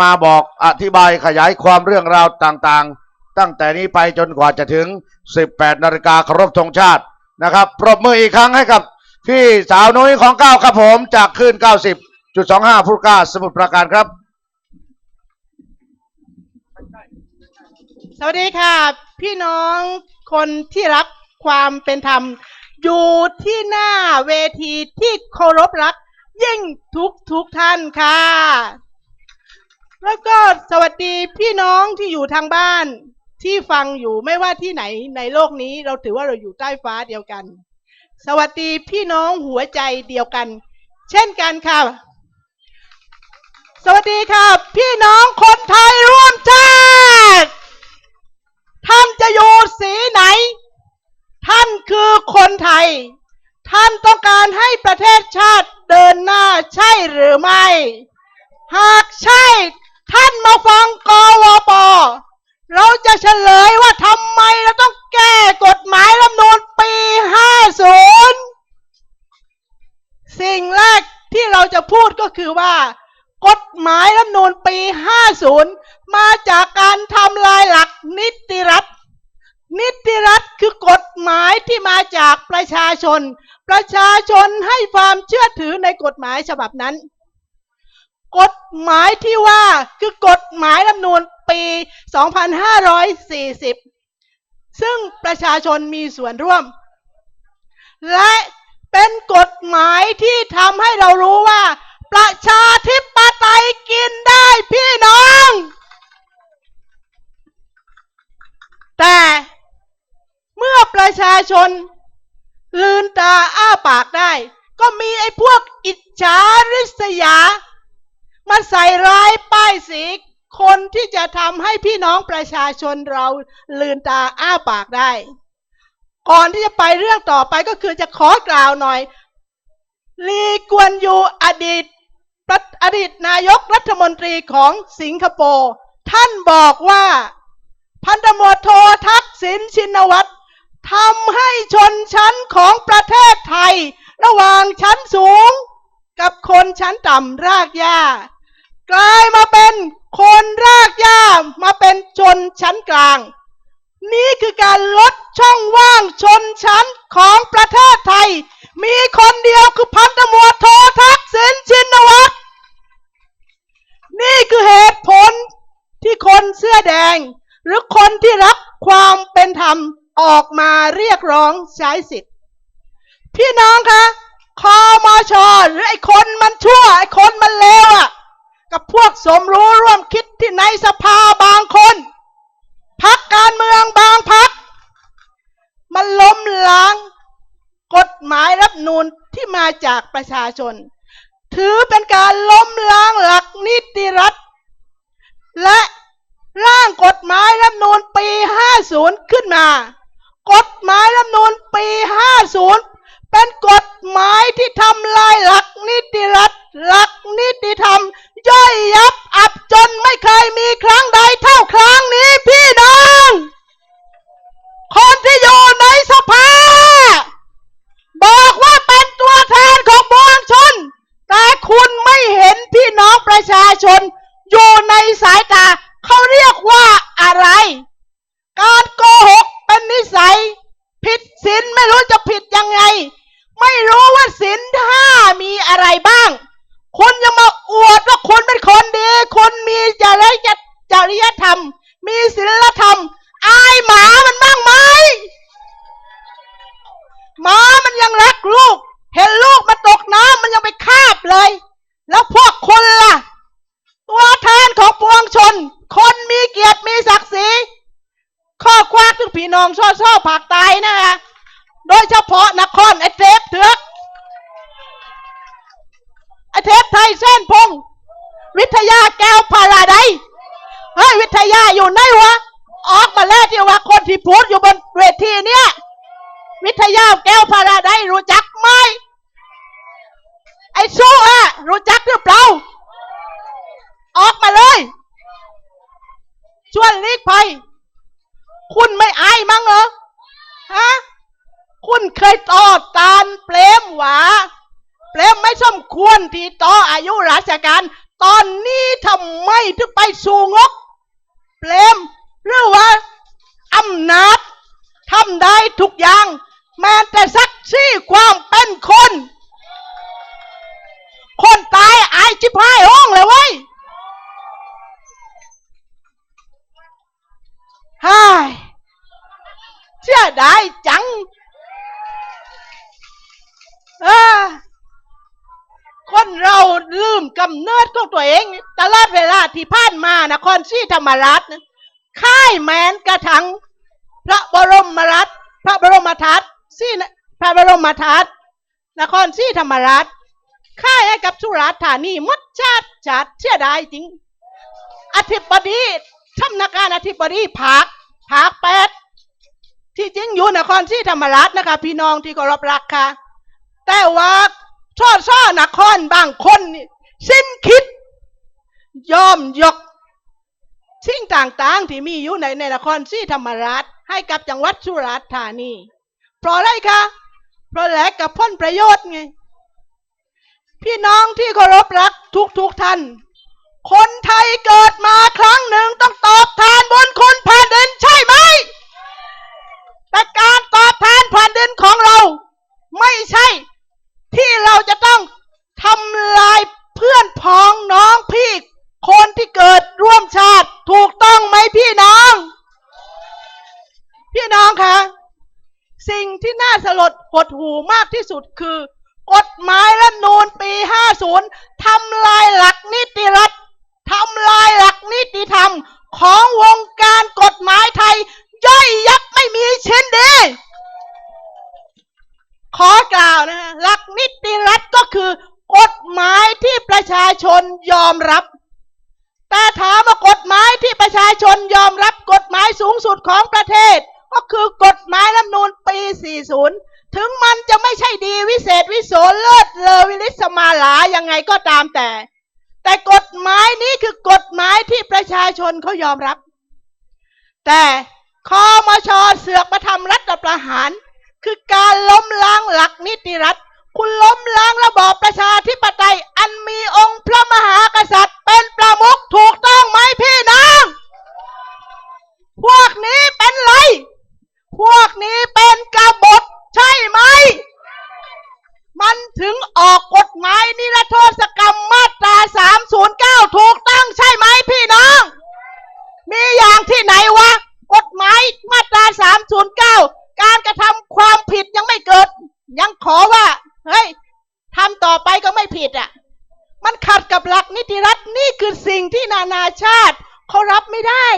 มาบอกอธิบายขยายความเรื่องราวต่างๆ ตั้งแต่นี้ไปจนกว่าจะถึง 18 นาฬิกาครพธงชาตินะครับปรบมืออีกครั้งให้กับพี่สาวนุ้ยของเก้าครับผมจากคลื่น90.25 ฟุตก้าสมุทรปราการครับ สวัสดีค่ะ พี่น้องคนที่รักความเป็นธรรม อยู่ที่หน้าเวทีที่เคารพรักยิ่งทุกทุกท่านค่ะ แล้วก็สวัสดีพี่น้องที่อยู่ทางบ้านที่ฟังอยู่ไม่ว่าที่ไหนในโลกนี้เราถือว่าเราอยู่ใต้ฟ้าเดียวกัน สวัสดีพี่น้องหัวใจเดียวกัน เช่นกันค่ะ สวัสดีค่ะ พี่น้องคนไทยร่วมชาติท่านจะอยู่สีไหน ท่านคือคนไทย ท่านต้องการให้ประเทศชาติเดินหน้าใช่หรือไม่ หากใช่ ท่านมาฟังกวป เราจะเฉลยว่าทำไมเราต้องแก้กฎหมายรัฐมนูญปี 50 สิ่งแรกที่เราจะพูดก็คือว่า กฎหมายรัฐมนูญปี 50 มาจากการทำลายหลักนิติรัฐ นิติรัฐคือกฎหมายที่มาจากประชาชน ประชาชนให้ความเชื่อถือในกฎหมายฉบับนั้น กฎหมายที่ว่าคือกฎหมายรัฐธรรมนูญปี 2540 ซึ่งประชาชนมีส่วนร่วม และเป็นกฎหมายที่ทำให้เรารู้ว่า ประชาธิปไตยกินได้พี่น้อง แต่เมื่อประชาชน ลืนตาอ้าปากได้ ก็มีไอ้พวกอิจฉาริษยา มาใส่ร้ายป้ายสีคนที่จะทำให้พี่น้องประชาชนเราลืนตาอ้าปากได้ ก่อนที่จะไปเรื่องต่อไปก็คือจะขอกล่าวหน่อย ลีกวนยูอดีตอดีตนายกรัฐมนตรีของสิงคโปร์ท่านบอกว่า พันธมวดโททักษิณชินวัตรทำให้ชนชั้นของประเทศไทย ระหว่างชั้นสูง กับคนชั้นต่ำรากหญ้า กลายมาเป็นคนรากหญ้ามาเป็นชนชั้นกลาง นี่คือการลดช่องว่างชนของประเทศไทย มีคนเดียวคือพันตำรวจโททักษิณชินวัตร นี่คือเหตุผลที่คนเสื้อแดง หรือคนที่รักความเป็นธรรมออกมาเรียกร้องใช้สิทธิ์ พี่น้องคะคอมชหรือไอ้คนมันชั่ว ไอ้คนมันเลวอะ กับพวกสมรู้ร่วมคิดที่ในสภาบางคน พักการเมืองบางพัก มันล้มล้าง กฎหมายรัฐธรรมนูญที่มาจาก ประชาชน ถือเป็นการล้มล้างหลักนิติรัฐ และร่างกฎหมายรัฐนูลปี 50 ขึ้นมา กฎหมายรัฐนูลปี 50 เป็นกฎหมายที่ทำลายหลักนิติรัฐ หลักนิติธรรม ย่อยยับอับจนไม่เคยมีครั้งใดเท่าครั้งนี้พี่น้อง คนที่อยู่ในสภา บอกว่าเป็นตัวแทนของปวงชน แต่คุณไม่เห็นพี่น้องประชาชน อยู่ในสายตา เขาเรียกว่าอะไร การโกหกเป็นนิสัย ผิดศีลไม่รู้จะผิดยังไง ไม่รู้ว่าศีลห้ามีอะไรบ้าง คุณยังมาอวดว่าคุณเป็นคนดี คุณมีจริยจริยธรรม มีศีลธรรม อายหมามันบ้างไหม หมามันยังรักลูก เห็นลูกมันตกน้ำมันยังไปคาบเลย แล้วพวกคุณล่ะ ตัวแทนของปวงชน คนมีเกียรติมีศักดิ์ศรี ข้อคว้าถึงพี่น้องช่อช่อๆผักตายนะฮะโดยเฉพาะนครไอเทปเถือกไอ เทปไทยเส้นพงษ์วิทยาแก้วพาราไดเฮ้ยวิทยาอยู่ไหนวะ ออกมาแล้วที่ว่าคนที่พูดอยู่บนเวทีเนี่ย วิทยาแก้วพาราไดรู้จักไหมไอ้สู้อะรู้จักหรือเปล่า ออกมาเลยชวนลีกภัยคุณไม่อายมั้งเหรอ ฮะ คุณเคยต่อตานเปรมหวา เปรมไม่สมควรที่ต่ออายุราชการ ตอนนี้ทำไมถึงไปสู่งกเปลมหรือว่าอำนาจทำได้ทุกอย่าง แม้แต่สักซี่ความเป็นคน คนตายอายจิบหายห้อ ตัวเองตลอดเวลาที่ผ่านมานครศรีธรรมราชนะค่ายแมนกระถัง พระบรมรัตน์พระบรมทัตซี่นพระบรมทัตนครศรีธรรมราชค่ายให้กับสุราษฎร์ธานีมดชาติชาติเชื่อได้จริง อธิบดีสำนักงานอธิบดีภาคภาคแปดที่จริงอยู่นครศรีธรรมราชนะคะพี่น้องที่เคารพรักค่ะ แต่ว่าช่อช่อนครบางคนนิสิ้นคิด ยอมยก สิ่งต่างๆ ที่มีอยู่ในในนครศรีธรรมราช ให้กับจังหวัดสุราษฎร์ธานี เพราะอะไรคะ เพราะแลกกับพ้นประโยชน์ไง พี่น้องที่เคารพรักทุกทุกๆท่าน คนไทยเกิดมาครั้งหนึ่งต้องตอบแทนบุญคุณแผ่นดินใช่ไหมแต่การตอบแทนแผ่นดินของเรา ไม่ใช่ ที่เราจะต้องทำลายเพื่อนพ้องน้องพี่ คนที่เกิดร่วมชาติถูกต้องไหมพี่น้อง พี่น้องคะสิ่งที่น่าสลดหดหูมากที่สุดคือ กฎหมายรัฐนูญปี 50 ทำลายหลักนิติรัฐทำลายหลักนิติธรรมของวงการกฎหมายไทย ย่อยยับไม่มีเช่นดีขอกล่าวนะฮะหลักนิติรัฐก็คือกฎหมายที่ประชาชนยอมรับ แต่ถามว่ากฎหมายที่ ประชาชนยอมรับกฎหมายสูงสุดของประเทศ ก็คือกฎหมายรัฐธรรมนูญปี 40 ถึงมันจะไม่ใช่ดีวิเศษวิโสเลิศเลอวิลิสมาหลายังไงก็ตามแต่ แต่กฎหมายนี้คือกฎหมายที่ประชาชนเขายอมรับ แต่คอมชเสือกมาทำรัฐประหาร คือการล้มล้างหลักนิติรัฐ คุณล้มล้างระบอบประชาธิปไตย อันมีองค์พระมหากษัตริย์ เป็นประมุขถูกต้องไหมพี่น้อง พวกนี้เป็นไร พวกนี้เป็นกบฏใช่ไหม มันถึงออกกฎหมายนิรโทษกรรมมาตรา 309 ถูกต้องใช่ไหมพี่น้อง มีอย่างที่ไหนวะ กฎหมายมาตรา 309 การกระทำความผิดยังไม่เกิด ยังขอว่า เฮ้ยทำต่อไปก็ไม่ผิดอะ มันขัดกับหลักนิติรัฐนี่ คือสิ่งที่นานาชาติเขารับไม่ได้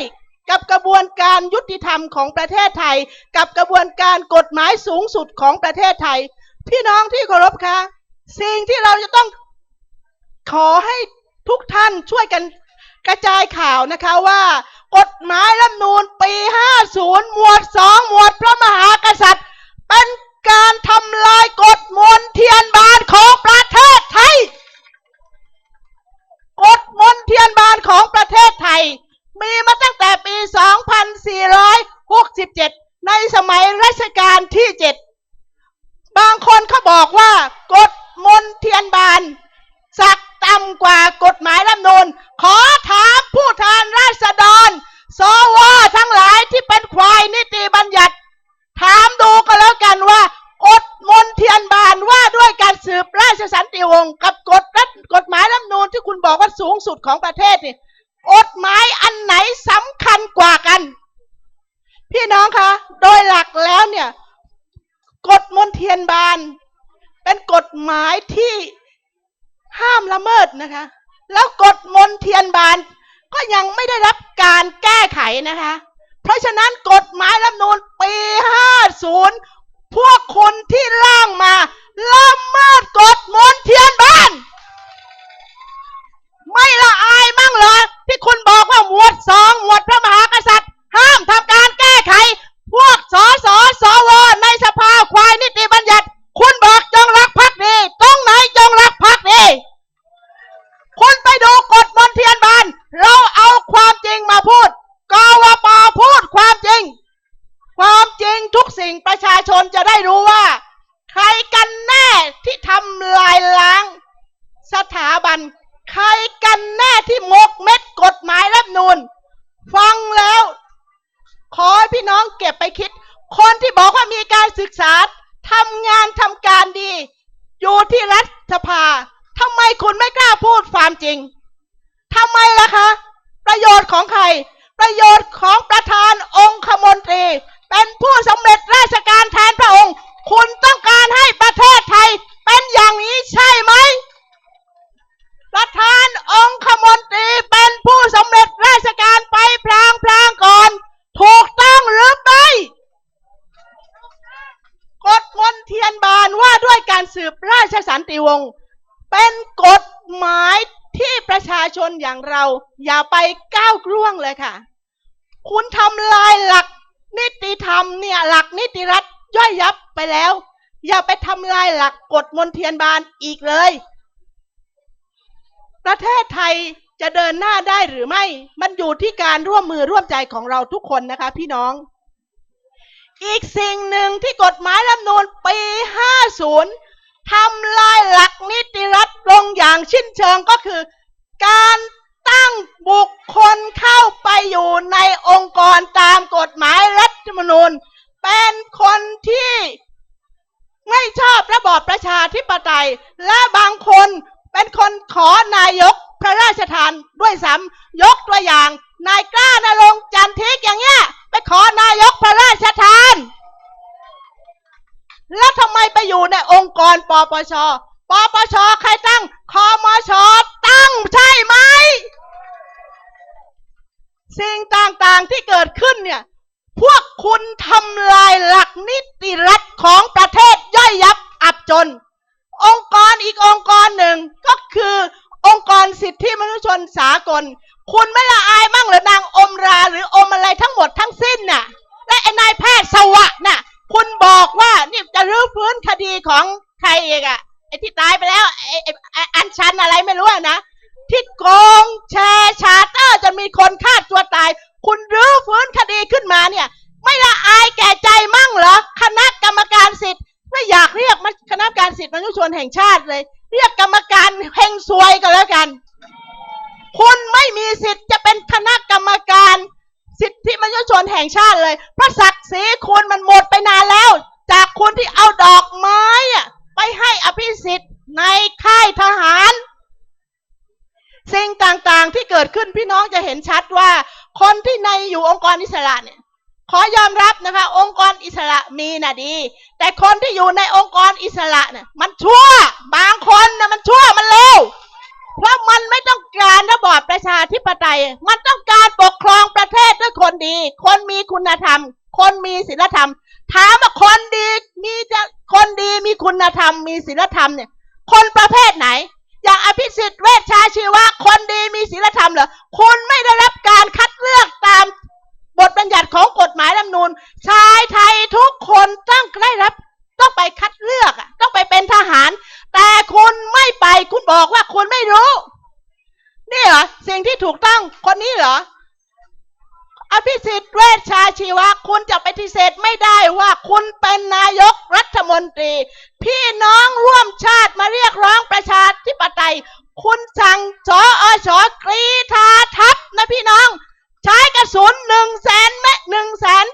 กับกระบวนการยุติธรรมของประเทศไทย กับกระบวนการกฎหมายสูงสุดของประเทศไทย พี่น้องที่เคารพคะสิ่งที่เราจะต้องขอให้ทุกท่านช่วยกันกระจายข่าวนะคะว่ากฎหมายรัฐนูญปี 50 หมวด 2 หมวดพระมหากษัตริย์ เป็นการทำลายกฎมนเทียนบานของประเทศไทย กฎมนเทียนบานของประเทศไทย มีมาตั้งแต่ปี 2467 ในสมัยรัชกาลที่ 7 บางคนเขาบอกว่ากฎมนเทียนบาน สักต่ำกว่ากฎหมายรัฐมนูญขอถามผู้แทนราษฎร สวทั้งหลายที่เป็นควายนิติบัญญัติ ถามดูก็แล้วกันว่ากฎมนเทียนบานว่าด้วยการสืบราชสันติวงศ์กับกฎรัฐกฎหมายรัฐธรรมนูญที่คุณบอกว่า สุดของประเทศนี่กฎหมายอันไหนสำคัญกว่ากัน พี่น้องคะโดยหลักแล้วเนี่ย กฎมนเทียนบาน เป็นกฎหมายที่ห้ามละเมิดนะคะ แล้วกฎมนเทียนบาน ก็ยังไม่ได้รับการแก้ไขนะคะ เพราะฉะนั้นกฎหมายรัฐธรรมนูญปี 50 พวกคนที่ร่างมาละเมิดกฎมนเทียนบาน ไม่ละอายมั่งเหรอที่คุณบอกว่าหมวดสองหมวดพระมหากษัตริย์ ห้ามทำการแก้ไข พวกสสสวในสภาควายนิติบัญญัติ คุณบอกจงรักภักดี ตรงไหนจงรักภักดี คุณไปดูกฎมนเทียนบาน เราเอาความจริงมาพูด กวปพูดความจริง ความจริงทุกสิ่งประชาชนจะได้รู้ว่า ใครกันแน่ที่ทำลายล้าง สถาบัน ใครกัน นูญฟังแล้ว ขอให้พี่น้องเก็บไปคิด คนที่บอกว่ามีการศึกษาทำงานทำการดี อยู่ที่รัฐสภาทำไมคุณไม่กล้าพูดความจริงทำไมล่ะคะ ประโยชน์ของใคร ประโยชน์ของประธานองคมนตรี เป็นผู้สำเร็จราชการแทนพระองค์ คุณต้องการให้ประเทศไทย เป็นอย่างนี้ใช่ไหม ประธานองคมนตรีเป็นผู้สำเร็จราชการไปพลางพลางๆก่อน ถูกต้องหรือไม่กฎมนเทียนบานว่าด้วยการสืบราชสันติวงศ์เป็นกฎหมายที่ประชาชน อย่างเรา อย่าไปก้าวกล่วงเลยค่ะ คุณทำลายหลักนิติธรรมเนี่ยหลักนิติรัฐย่อยยับไปแล้ว อย่าไปทำลายหลักกฎมนเทียนบานอีกเลย ประเทศไทยจะเดินหน้าได้หรือไม่ มันอยู่ที่การร่วมมือร่วมใจของเราทุกคนนะคะ พี่น้อง อีกสิ่งหนึ่งที่กฎหมายรัฐนูญปี 50ทำลายหลักนิติรัฐลงอย่างชิ้นเชิงก็คือ การ ตั้งบุคคลเข้าไปอยู่ในองค์กรตามกฎหมายรัฐธรรมนูญ เป็นคนที่ไม่ชอบระบอบประชาธิปไตย และบางคนเป็นคนขอนายกพระราชทานด้วยซ้ำยกตัวอย่าง นายกล้านรงจันทิกอย่างเงี้ยไปขอนายกพระราชทาน แล้วทำไมไปอยู่ในองค์กรปปชปปชใครตั้งคอมชตั้งใช่ไหม สิ่งต่างๆที่เกิดขึ้นเนี่ย พวกคุณทำลายหลักนิติรัฐของประเทศย่อยยับอับจน องค์กรอีกองค์กรหนึ่งก็คือองค์กรสิทธิมนุษยชนสากล คุณไม่ละอายมั่งหรือนางอมราหรืออมอะไรทั้งหมดทั้งสิ้นน่ะ และไอ้นายแพทย์สวัสด์น่ะ คุณบอกว่านี่จะรื้อฟื้นคดีของใครเองอะไอ้ที่ตายไปแล้วไอ้ไอ้อันชันอะไรไม่รู้นะ ที่โกงแชร์ชาเตอร์จนมีคนฆ่าตัวตาย คุณรื้อฟื้นคดีขึ้นมาเนี่ย ไม่ละอายแก่ใจมั่งเหรอคณะกรรมการสิทธิ์ไม่อยากเรียกมันคณะกรรมการสิทธิมนุษยชนแห่งชาติเลย เรียกกรรมการเฮงซวยก็แล้วกัน คุณไม่มีสิทธิ์จะเป็นคณะกรรมการสิทธิมนุษยชนแห่งชาติเลยพระศักดิ์ศรีคุณมันหมดไปนานแล้ว จากคุณที่เอาดอกไม้อะไปให้อภิสิทธิ์ในค่ายทหาร สิ่งต่างๆที่เกิดขึ้นพี่น้องจะเห็นชัดว่า คนที่ในอยู่องค์กรอิสระเนี่ย ขอยอมรับนะคะ องค์กรอิสระมีนะดี แต่คนที่อยู่ในองค์กรอิสระเนี่ยมันชั่ว บางคนนะมันชั่วมันเลวเพราะมันไม่ต้องการระบอบประชาธิปไตย มันต้องการปกครองประเทศด้วยคนดี คนมีคุณธรรม คนมีศีลธรรม ถามว่าคนดีมีจะคนดีมีคุณธรรม มีศีลธรรมเนี่ย คนประเภทไหน อย่างอภิสิทธิ์เวชชาชีวะ คนดีมีศีลธรรมเหรอคุณไม่ได้รับการคัดเลือกตามบทบัญญัติของกฎหมายรัฐธรรมนูญชายไทยทุกคนต้องได้รับ ต้องไปคัดเลือกต้องไปเป็นทหาร แต่คุณไม่ไปคุณบอกว่าคุณไม่รู้ นี่เหรอสิ่งที่ถูกต้องคนนี้เหรอ อภิสิทธิ์เวชชาชีวะ คุณจะปฏิเสธไม่ได้ว่าคุณเป็นนายกรัฐมนตรี พี่น้องร่วมชาติมาเรียกร้องประชาธิปไตย คุณสั่งสออชอกรีธาทัพนะพี่น้อง ใช้กระสุนหนึ่งแสนเม็ดหนึ่งแสน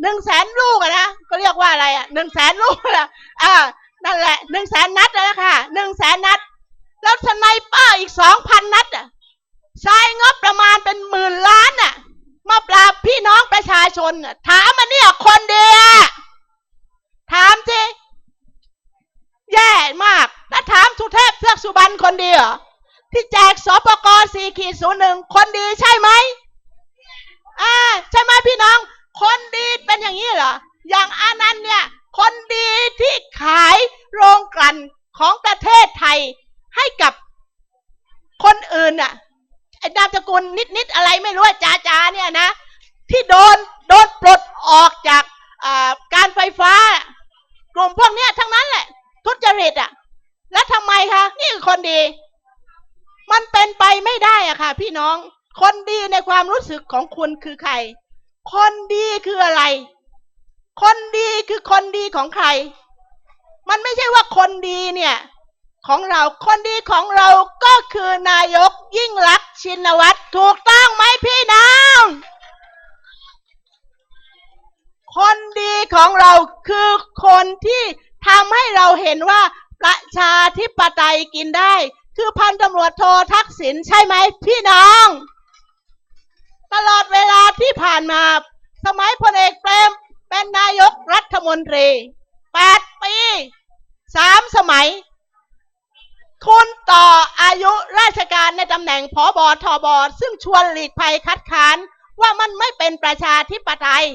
หนึ่งแสนลูกอะนะก็เรียกว่าอะไรอะหนึ่งแสนลูกอะอ่านั่นแหละหนึ่งแสนนัดนะค่ะหนึ่งแสนนัด แล้วสไนเปอร์อีกสองพันนัดอะใช้งบประมาณเป็นหมื่นล้านอะมาปราบพี่น้องประชาช นถามมันเนี่ยคนเดียวถามสิแย่มาก แล้วถามสุเทพเทือกสุบรรณคนเดียวที่แจกสปกสี่ขีดศูนย์หนึ่งคนดีใช่ไหมอ่าใช่ไหมพี่น้อง คนดีเป็นอย่างนี้เหรอ อย่างอานันต์เนี่ย คนดีที่ขายโรงกลั่นของประเทศไทยให้กับคนอื่นน่ะไอ้นามสกุลนิดๆอะไรไม่รู้จ้าจาเนี่ยนะ ที่โดนโดนปลดออกจากการไฟฟ้ากลุ่มพวกนี้ทั้งนั้นแหละทุจริตอะ แล้วทำไมคะ นี่คือคนดี มันเป็นไปไม่ได้อะค่ะ พี่น้อง คนดีในความรู้สึกของคุณคือใคร คนดีคืออะไร คนดีคือคนดีของใคร มันไม่ใช่ว่าคนดีเนี่ย ของเรา คนดีของเราก็คือนายกยิ่งรักษณ์ชินวัตรถูกต้องไหมพี่น้อง คนดีของเราคือคนที่ทำให้เราเห็นว่าประชาธิปไตยกินได้ คือพันตำรวจโททักษิณใช่ไหมพี่น้อง ตลอดเวลาที่ผ่านมา สมัยพลเอกเปรมเป็นนายกรัฐมนตรีแปดปีสามสมัย คุณต่ออายุราชการในตำแหน่งผอบอทอบอซึ่งชวนหลีกภัยคัดค้านว่ามันไม่เป็นประชาธิปไตย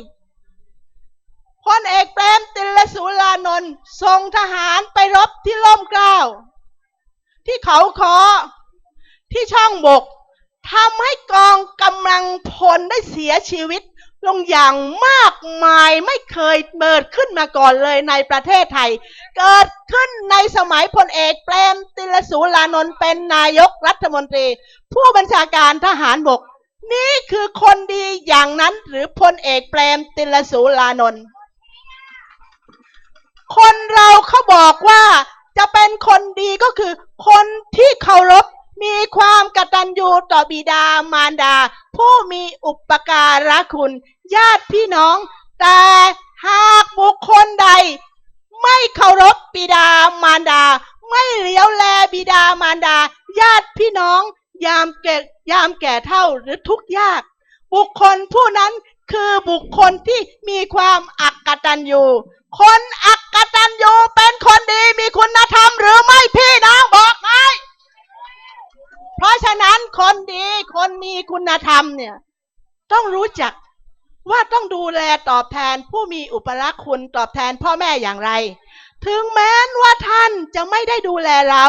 พลเอกเปรมติลสุรานนท์ส่งทหารไปรบที่ล่มเกล้า ที่เขาคอที่ช่องบกทำให้กองกำลังพลได้เสียชีวิต ลงอย่างมากมายไม่เคยเกิดขึ้นมาก่อนเลยในประเทศไทย เกิดขึ้นในสมัยพลเอกเปรมติลสุรานนท์เป็นนายกรัฐมนตรี ผู้บัญชาการทหารบก นี่คือคนดีอย่างนั้นหรือพลเอกเปรมติลสุรานนท์ คนเราเขาบอกว่าจะเป็นคนดีก็คือ คนที่เคารพมีความกตัญญูต่อบิดามารดา ผู้มีอุปการะคุณ ญาติพี่น้อง แต่หากบุคคลใด ไม่เคารพบิดามารดา ไม่เลี้ยวแลบิดามารดา ญาติพี่น้อง ยามแก่ยามแก่เท่าหรือทุกข์ยาก บุคคลผู้นั้นคือบุคคลที่มีความอักตันยู คนอักตันยูเป็นคนดีมีคุณธรรมหรือไม่พี่น้องบอกไหมเพราะฉะนั้นคนดีคนมีคุณธรรมเนี่ย ต้องรู้จักว่าต้องดูแลตอบแทนผู้มีอุปรักคุณตอบแทนพ่อแม่อย่างไร ถึงแม้นว่าท่านจะไม่ได้ดูแลเรา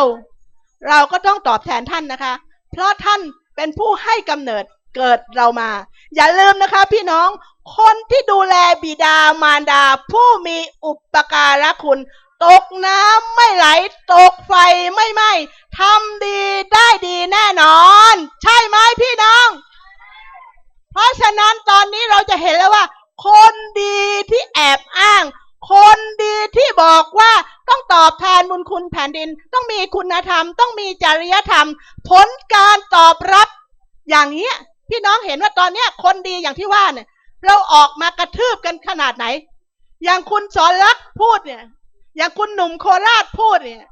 เราก็ต้องตอบแทนท่านนะคะ เพราะท่านเป็นผู้ให้กำเนิดเกิดเรามา อย่าลืมนะคะพี่น้อง คนที่ดูแลบิดามารดา ผู้มีอุปการะคุณ ตกน้ำไม่ไหล ตกไฟไม่ไหม้ทำดีได้ดีแน่นอน ใช่ไหมพี่น้อง เพราะฉะนั้นตอนนี้เราจะเห็นแล้วว่า คนดีที่แอบอ้าง คนดีที่บอกว่าต้องตอบแทนบุญคุณแผ่นดิน ต้องมีคุณธรรม ต้องมีจริยธรรม ผลการตอบรับอย่างนี้พี่น้องเห็นว่าตอนนี้คนดีอย่างที่ว่าเนี่ย เราออกมากระทืบกันขนาดไหน อย่างคุณสอนรักษ์พูดเนี่ย อย่างคุณหนุ่มโคราชพูดเนี่ย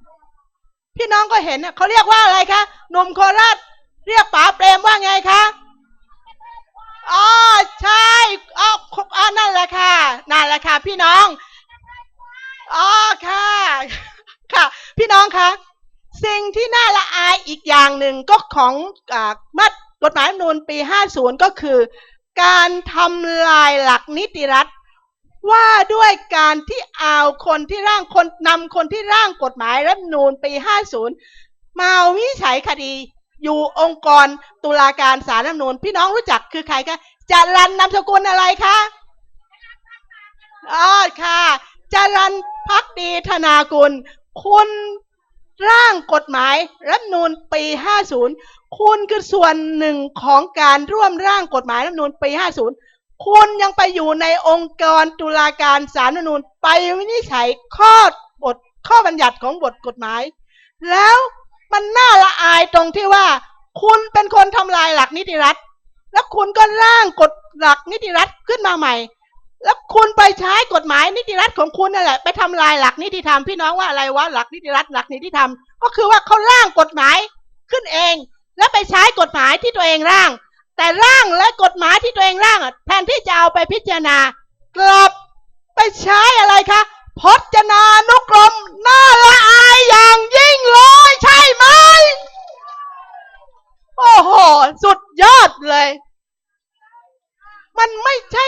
พี่น้องก็เห็นน่ะเขาเรียกว่าอะไรคะ หนุ่มโคราชเรียกป๋าเปรมว่าไงคะอ๋อใช่อ๋ออ๋อนั่นแหละค่ะ นั่นแหละค่ะ พี่น้องอ๋อค่ะ ค่ะ พี่น้องคะสิ่งที่น่าละอายอีกอย่างหนึ่งก็ของอมากฎหมายรัฐธรรมนูญปี 50 ก็คือ การทำลายหลักนิติรัฐ ว่าด้วยการที่เอาคนที่ร่างคนนำคนที่ร่างกฎหมายรัฐนูญปี 50 มาวิจัยคดี อยู่องค์กรตุลาการศาลรัฐนูญพี่น้องรู้จักคือใครคะจารันนามสกุลอะไรคะอ๋อค่ะจารันพักดีธนากุล คุณร่างกฎหมายรัฐนูญปี 50 คุณคือส่วนหนึ่งของการร่วมร่างกฎหมายรัฐธรรมนูญปี 50 คุณยังไปอยู่ในองค์กรตุลาการศาลรัฐธรรมนูญไปวินิจฉัยข้อบทข้อบัญญัติของบทกฎหมาย แล้วมันน่าละอายตรงที่ว่า คุณเป็นคนทำลายหลักนิติรัฐ แล้วคุณก็ร่างกฎหลักนิติรัฐขึ้นมาใหม่ แล้วคุณไปใช้กฎหมายนิติรัฐของคุณนั่นแหละ ไปทำลายหลักนิติธรรมพี่น้องว่าอะไรวะหลักนิติรัฐหลักนิติธรรม ก็คือว่าเขาร่างกฎหมายขึ้นเอง แล้วไปใช้กฎหมายที่ตัวเองร่าง แต่ร่างและกฎหมายที่ตัวเองร่างแทนที่จะเอาไปพิจารณากลับไปใช้อะไรคะพจนานุกรมน่าละอายอย่างยิ่งเลยใช่ไหมโอ้โห สุดยอดเลย มันไม่ใช่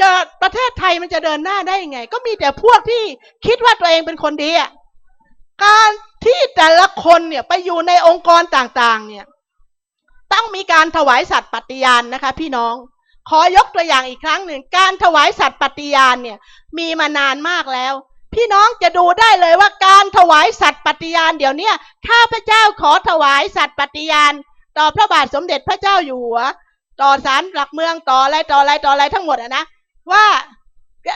จะประเทศไทยมันจะเดินหน้าได้ยังไง ก็มีแต่พวกที่คิดว่าตัวเองเป็นคนดีอะการ ที่แต่ละคนเนี่ยไปอยู่ในองค์กรต่างๆ เนี่ย ต้องมีการถวายสัตย์ปฏิญาณนะคะ พี่น้อง ขอยกตัวอย่างอีกครั้งหนึ่ง การถวายสัตย์ปฏิญาณเนี่ย มีมานานมากแล้ว พี่น้องจะดูได้เลยว่าการถวายสัตย์ปฏิญาณเดี๋ยวเนี้ยข้าพเจ้าขอถวายสัตย์ปฏิญาณ ต่อพระบาทสมเด็จพระเจ้าอยู่หัว ต่อศาลหลักเมืองต่ออะไรต่ออะไรต่ออะไรทั้งหมดอะนะว่า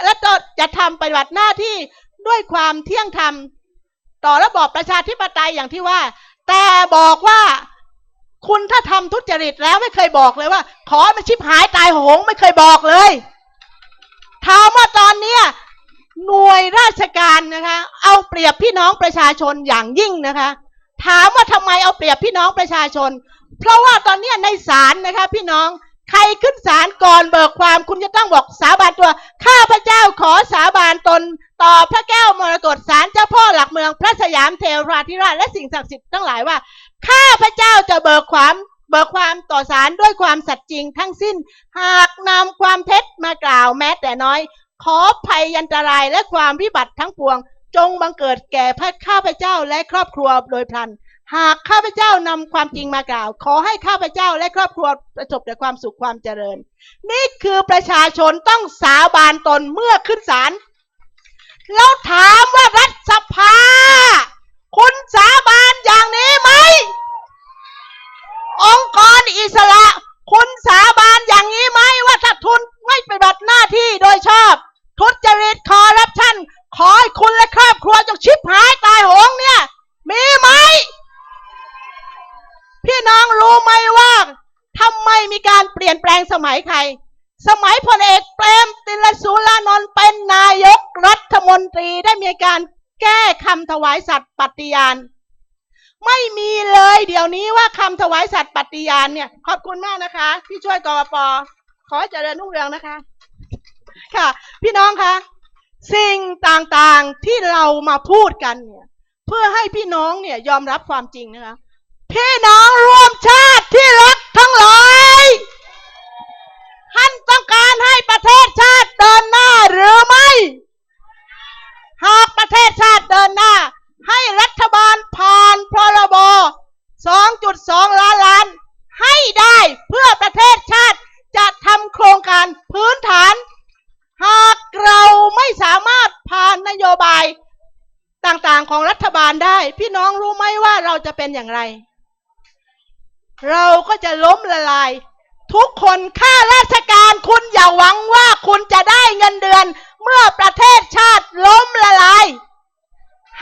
แล้วก็จะทำปฏิบัติหน้าที่ด้วยความเที่ยงธรรม ต่อระบอบประชาธิปไตยอย่างที่ว่า แต่บอกว่าคุณถ้าทำทุจริตแล้วไม่เคยบอกเลยว่า ขอมันชิบหายตายโหงไม่เคยบอกเลยถามว่าตอนเนี้ยหน่วยราชการนะคะ เอาเปรียบพี่น้องประชาชนอย่างยิ่งนะคะ ถามว่าทำไมเอาเปรียบพี่น้องประชาชน เพราะว่าตอนเนี้ยในศาลนะคะ พี่น้อง ใครขึ้นศาลก่อนเบิกความคุณจะต้องบอกสาบานตัว ข้าพระเจ้าขอสาบานตน ต่อพระแก้วมรกตศาลเจ้าพ่อหลักเมืองพระสยามเทวราธิราชและสิ่งศักดิ์สิทธิ์ทั้งหลายว่า ข้าพระเจ้าจะเบิกความเบิกความต่อศาลด้วยความสัตย์จริงทั้งสิ้น หากนำความเท็จมากล่าวแม้แต่น้อย ขอภัยยันตรายและความวิบัติทั้งปวง จงบังเกิดแก่พระข้าพเจ้าและครอบครัวโดยพลัน หากข้าพเจ้านำความจริงมากล่าว ขอให้ข้าพเจ้าและครอบครัวประสบแต่ความสุขความเจริญ นี่คือประชาชนต้องสาบานตนเมื่อขึ้นศาลแล้วถามว่ารัฐสภา คุณสาบานอย่างนี้ไหม องค์กรอิสระ คุณสาบานอย่างนี้ไหมว่าถ้าทุนไม่ปฏิบัติหน้าที่โดยชอบ ทุจริตคอร์รัปชันขอให้คุณและครอบครัวจงชิบหายตายโหงเนี่ย มีไหม พี่น้องรู้ไหมว่าทำไมมีการเปลี่ยนแปลงสมัยใคร สมัยพลเอกเปรมติลสุรานนท์เป็นนายกรัฐมนตรีได้มีการแก้คำถวายสัตย์ปฏิญาณ ไม่มีเลยเดี๋ยวนี้ว่าคำถวายสัตย์ปฏิญาณเนี่ย ขอบคุณมากนะคะ ที่ช่วยกอปอขอเจริญรุ่งเรืองนะคะ ค่ะ พี่น้องคะสิ่งต่างๆที่เรามาพูดกันเนี่ย เพื่อให้พี่น้องเนี่ยยอมรับความจริงนะคะ พี่น้องร่วมชาติที่รักทั้งหลายท่านต้องการให้ประเทศชาติเดินหน้าหรือไม่ หากประเทศชาติเดินหน้า ให้รัฐบาลผ่านพรบ 2.2 ล้านล้าน ให้ได้เพื่อประเทศชาติจะทำโครงการพื้นฐาน หากเราไม่สามารถผ่านนโยบายต่างๆของรัฐบาลได้ พี่น้องรู้ไหมว่าเราจะเป็นอย่างไร เราก็จะล้มละลาย ทุกคนข้าราชการคุณอย่าหวังว่าคุณจะได้เงินเดือน เมื่อประเทศชาติล้มละลาย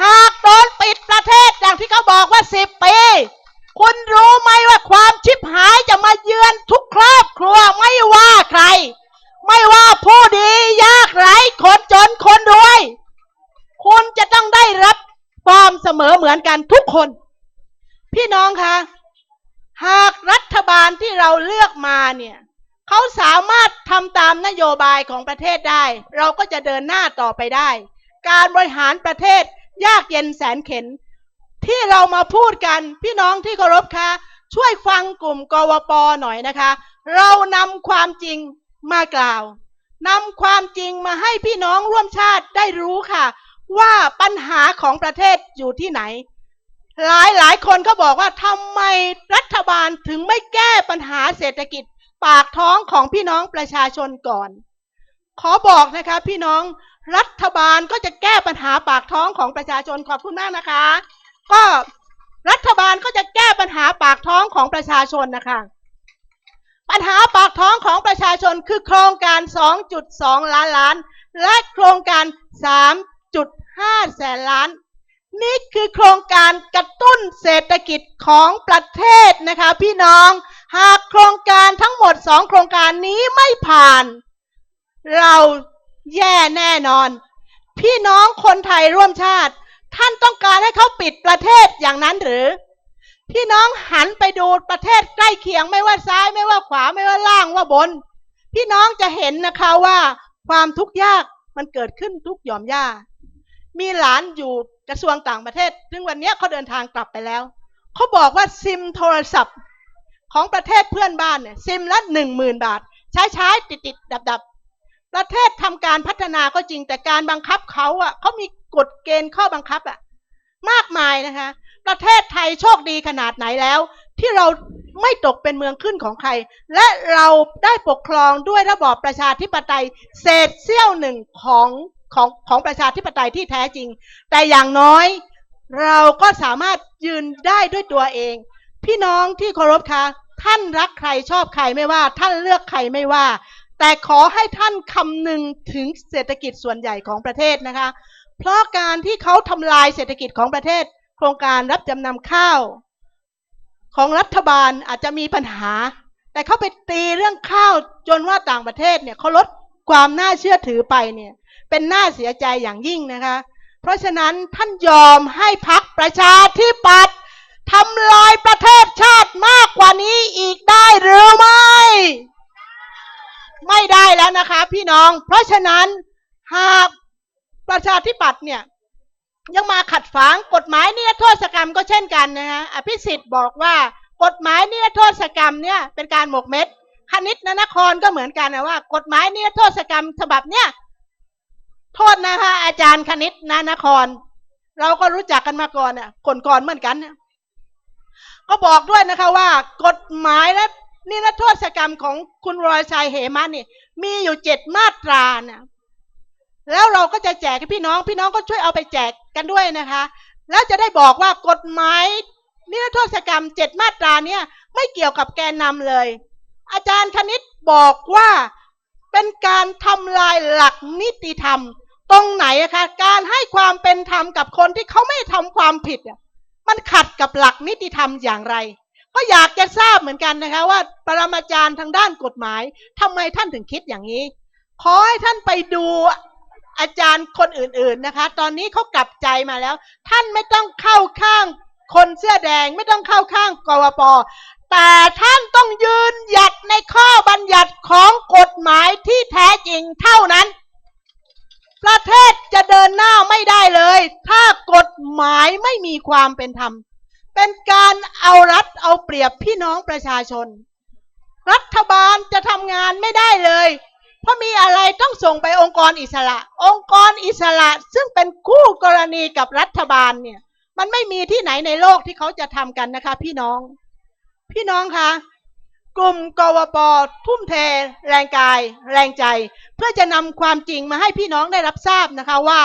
หากโดนปิดประเทศอย่างที่เขาบอกว่าสิบปีคุณรู้ไหมว่าความชิบหายจะมาเยือนทุกครอบครัวไม่ว่าใคร ไม่ว่าผู้ดียากไร้คนจนคนรวย คุณจะต้องได้ รับความเสมอเหมือนกันทุกคน พี่น้องคะหากรัฐบาลที่เราเลือกมาเนี่ยเขาสามารถทำตามนโยบายของประเทศได้ เราก็จะเดินหน้าต่อไปได้ การบริหารประเทศยากเย็นแสนเข็น ที่เรามาพูดกันพี่น้องที่เคารพคะช่วยฟังกลุ่มกวปหน่อยนะคะ เรานำความจริงมากล่าวนำความจริงมาให้พี่น้องร่วมชาติได้รู้ค่ะ ว่าปัญหาของประเทศอยู่ที่ไหน หลายหลายคนก็บอกว่าทำไมรัฐบาลถึงไม่แก้ปัญหาเศรษฐกิจปากท้องของพี่น้องประชาชนก่อน ขอบอกนะคะพี่น้องรัฐบาลก็จะแก้ปัญหาปากท้องของประชาชนขอบคุณมากนะคะ ก็รัฐบาลก็จะแก้ปัญหาปากท้องของประชาชนนะคะ ปัญหาปากท้องของประชาชนคือโครงการ 2.2 ล้านล้าน และโครงการ 5แสนล้าน นี่คือโครงการกระตุ้นเศรษฐกิจของประเทศนะคะพี่น้อง หากโครงการทั้งหมดสองโครงการนี้ไม่ผ่าน เราแย่แน่นอน พี่น้องคนไทยร่วมชาติ ท่านต้องการให้เขาปิดประเทศอย่างนั้นหรือ พี่น้องหันไปดูประเทศใกล้เคียงไม่ว่าซ้ายไม่ว่าขวาไม่ว่าล่างว่าบน พี่น้องจะเห็นนะคะว่าความทุกข์ยากมันเกิดขึ้นทุกหย่อมย่า มีหลานอยู่กระทรวงต่างประเทศ ซึ่งวันนี้เขาเดินทางกลับไปแล้ว เขาบอกว่าซิมโทรศัพท์ของประเทศเพื่อนบ้านเนี่ยซิมละหนึ่งหมื่นบาท ใช้ใช้ติดติดดับดับๆประเทศทำการพัฒนาก็จริงแต่การบังคับเขาอะเขามีกฎเกณฑ์ข้อบังคับอะมากมายนะคะ ประเทศไทยโชคดีขนาดไหนแล้ว ที่เราไม่ตกเป็นเมืองขึ้นของใคร และเราได้ปกครองด้วยระบอบประชาธิปไตยเศษเสี้ยวหนึ่งของ ของของประชาธิปไตยที่แท้จริง แต่อย่างน้อยเราก็สามารถยืนได้ด้วยตัวเอง พี่น้องที่เคารพคะท่านรักใครชอบใครไม่ว่า ท่านเลือกใครไม่ว่า แต่ขอให้ท่านคำนึงถึงเศรษฐกิจส่วนใหญ่ของประเทศนะคะ เพราะการที่เขาทำลายเศรษฐกิจของประเทศ โครงการรับจำนำข้าว ของรัฐบาลอาจจะมีปัญหา แต่เขาไปตีเรื่องข้าวจนว่าต่างประเทศเนี่ยเขาลดความน่าเชื่อถือไปเนี่ย เป็นหน่าเสียใจอย่างยิ่งนะคะ เพราะฉะนั้นท่านยอมให้พักประชาธิปัตย์ทำลายประเทศชาติมากกว่านี้อีกได้หรือไม่ ไม่ได้แล้วนะคะพี่น้อง เพราะฉะนั้นหากประชาธิปัตย์เนี่ยยังมาขัดฝังกฎหมายนิรโทษกรรมก็เช่นกันนะคะอภิสิทธิ์บอกว่ากฎหมายนิรโทษกรรมเนี่ยเป็นการหมกเม็ดคณิตนนครก็เหมือนกันนะว่า กฎหมายนิรโทษกรรมฉบับเนี่ย โทษนะคะ อาจารย์คณิตนานคร เราก็รู้จักกันมาก่อนเนี่ยก่อนก่อนเหมือนกันเนี่ยก็บอกด้วยนะคะว่า กฎหมายและนิรโทษกรรมของคุณรอยชัยเหมานี่มีอยู่เจ็ดมาตรานี่ยแล้วเราก็จะแจกให้พี่น้อง พี่น้องก็ช่วยเอาไปแจกกันด้วยนะคะ แล้วจะได้บอกว่ากฎหมายนิรโทษกรรมเจ็ดมาตราเนี่ยไม่เกี่ยวกับแกนนำเลย อาจารย์คณิตบอกว่า เป็นการทำลายหลักนิติธรรม ตรงไหนอะคะการให้ความเป็นธรรมกับคนที่เขาไม่ทำความผิดมันขัดกับหลักนิติธรรมอย่างไร ก็อยากจะทราบเหมือนกันนะคะว่าปรมาจารย์ทางด้านกฎหมายทำไมท่านถึงคิดอย่างนี้ ขอให้ท่านไปดูอาจารย์คนอื่นๆนะคะ ตอนนี้เขากลับใจมาแล้ว ท่านไม่ต้องเข้าข้างคนเสื้อแดงไม่ต้องเข้าข้างกวป แต่ท่านต้องยืนหยัดในข้อบัญญัติของกฎหมายที่แท้จริงเท่านั้น ประเทศจะเดินหน้าไม่ได้เลย ถ้ากฎหมายไม่มีความเป็นธรรม เป็นการเอารัดเอาเปรียบพี่น้องประชาชน รัฐบาลจะทำงานไม่ได้เลย เพราะมีอะไรต้องส่งไปองค์กรอิสระ องค์กรอิสระซึ่งเป็นคู่กรณีกับรัฐบาลเนี่ย มันไม่มีที่ไหนในโลกที่เขาจะทำกันนะคะพี่น้อง พี่น้องคะกลุ่มกวปทุ่มเทแรงกาย แรงใจ เพื่อจะนำความจริงมาให้พี่น้องได้รับทราบนะคะว่า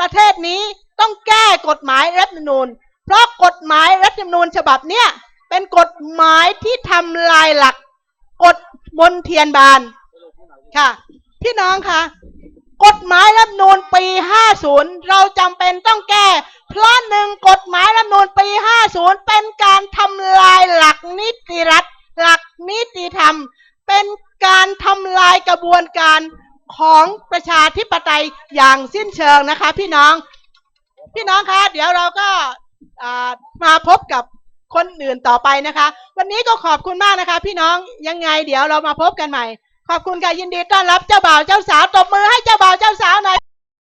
ประเทศนี้ต้องแก้กฎหมายรัฐธรรมนูญ เพราะกฎหมายรัฐธรรมนูญฉบับเนี้ยเป็นกฎหมายที่ทำลายหลักกฎมนเทียนบานค่ะ พี่น้องคะ กฎหมายรัฐนูญปี 50 เราจำเป็นต้องแก้ เพราะหนึ่งกฎหมายรัฐนูญปี 50 เป็นการทำลายหลักนิติรัฐ หลักนิติธรรม เป็นการทำลายกระบวนการของประชาธิปไตยอย่างสิ้นเชิงนะคะ พี่น้อง พี่น้องคะ เดี๋ยวเราก็มาพบกับคนอื่นต่อไปนะคะ วันนี้ก็ขอบคุณมากนะคะ พี่น้องยังไงเดี๋ยวเรามาพบกันใหม่ ขอบคุณค่ะยินดีต้อนรับเจ้าบ่าวเจ้าสาวตบมือให้เจ้าบ่าวเจ้าสาวหน่อย